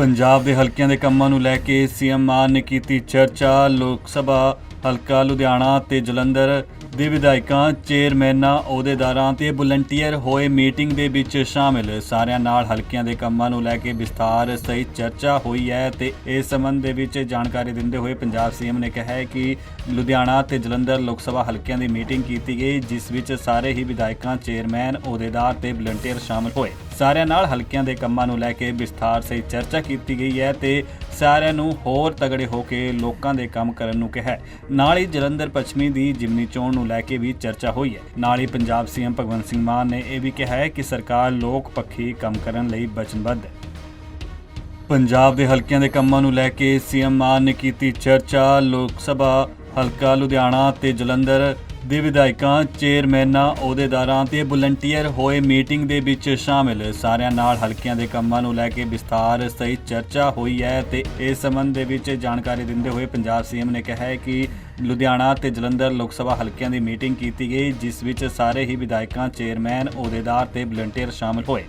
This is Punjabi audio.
ਪੰਜਾਬ ਦੇ ਹਲਕਿਆਂ ਦੇ ਕੰਮਾਂ ਨੂੰ ਲੈ ਕੇ ਸੀਐਮ ਮਾਨ ਨੇ ਕੀਤੀ ਚਰਚਾ, ਲੋਕ ਸਭਾ, ਹਲਕਾ ਲੁਧਿਆਣਾ ਤੇ ਜਲੰਧਰ ਦੇ ਵਿਧਾਇਕਾਂ, ਚੇਅਰਮੈਨਾਂ, ਅਹੁਦੇਦਾਰਾਂ ਤੇ ਵਲੰਟੀਅਰ ਹੋਏ ਮੀਟਿੰਗ ਦੇ ਵਿੱਚ ਸ਼ਾਮਿਲ। ਸਾਰਿਆਂ ਨਾਲ ਹਲਕਿਆਂ ਦੇ ਕੰਮਾਂ ਨੂੰ ਲੈ ਕੇ ਵਿਸਥਾਰ ਸਹੀ ਚਰਚਾ ਹੋਈ ਹੈ ਤੇ ਇਸ ਸੰਬੰਧ ਦੇ ਵਿੱਚ ਜਾਣਕਾਰੀ ਦਿੰਦੇ ਹੋਏ ਪੰਜਾਬ ਸੀਐਮ ਨੇ ਕਿਹਾ ਹੈ ਕਿ ਲੁਧਿਆਣਾ ਤੇ ਜਲੰਧਰ ਲੋਕ ਸਭਾ ਹਲਕਿਆਂ ਦੀ ਮੀਟਿੰਗ ਕੀਤੀ ਗਈ, ਜਿਸ ਵਿੱਚ ਸਾਰੇ ਹੀ ਵਿਧਾਇਕਾਂ, ਚੇਅਰਮੈਨ, ਅਹੁਦੇਦਾਰ ਤੇ ਵਲੰਟੀਅਰ ਸ਼ਾਮਿਲ ਹੋਏ। ਸਾਰਿਆਂ ਨਾਲ ਹਲਕਿਆਂ ਦੇ ਕੰਮਾਂ ਨੂੰ ਲੈ ਕੇ ਵਿਸਥਾਰ ਸਹੀ ਚਰਚਾ ਕੀਤੀ ਗਈ ਹੈ ਤੇ ਸਾਰਿਆਂ ਨੂੰ ਹੋਰ ਤਗੜੇ ਹੋ ਕੇ ਲੋਕਾਂ ਦੇ ਕੰਮ ਕਰਨ ਨੂੰ ਕਿਹਾ ਹੈ। ਨਾਲ ਹੀ ਜਲੰਧਰ ਪੱਛਮੀ ਦੀ ਜਿਮਨੀ ਚੋਣ ਨੂੰ ਲੈ ਕੇ ਵੀ ਚਰਚਾ ਹੋਈ ਹੈ। ਨਾਲ ਹੀ ਪੰਜਾਬ ਸੀਐਮ ਭਗਵੰਤ ਸਿੰਘ ਮਾਨ ਨੇ ਇਹ ਵੀ ਕਿਹਾ ਹੈ ਕਿ ਸਰਕਾਰ ਲੋਕ ਪੱਖੀ ਕੰਮ ਕਰਨ ਲਈ ਵਚਨਬੱਧ ਹੈ। ਪੰਜਾਬ ਦੇ ਹਲਕਿਆਂ ਦੇ ਕੰਮਾਂ ਨੂੰ ਲੈ ਕੇ ਸੀਐਮ ਮਾਨ ਨੇ ਕੀਤੀ ਚਰਚਾ। ਲੋਕ ਸਭਾ ਹਲਕਾ ਲੁਧਿਆਣਾ ਤੇ ਜਲੰਧਰ ਦੇ ਵਿਧਾਇਕਾਂ, ਚੇਅਰਮੈਨਾਂ, ਅਹੁਦੇਦਾਰਾਂ ਤੇ ਵਲੰਟੀਅਰ ਹੋਏ ਮੀਟਿੰਗ ਦੇ ਵਿੱਚ ਸ਼ਾਮਿਲ। ਸਾਰਿਆਂ ਨਾਲ ਹਲਕਿਆਂ ਦੇ ਕੰਮਾਂ ਨੂੰ ਲੈ ਕੇ ਵਿਸਥਾਰ ਸਹੀ ਚਰਚਾ ਹੋਈ ਹੈ ਤੇ ਇਸ ਸੰਬੰਧ ਦੇ ਵਿੱਚ ਜਾਣਕਾਰੀ ਦਿੰਦੇ ਹੋਏ ਪੰਜਾਬ ਸੀਐਮ ਨੇ ਕਿਹਾ ਹੈ ਕਿ ਲੁਧਿਆਣਾ ਤੇ ਜਲੰਧਰ ਲੋਕ ਸਭਾ ਹਲਕਿਆਂ ਦੀ ਮੀਟਿੰਗ ਕੀਤੀ ਗਈ, ਜਿਸ ਵਿੱਚ ਸਾਰੇ ਹੀ ਵਿਧਾਇਕਾਂ, ਚੇਅਰਮੈਨ, ਅਹੁਦੇਦਾਰ ਤੇ ਵਲੰਟੀਅਰ ਸ਼ਾਮਿਲ ਹੋਏ।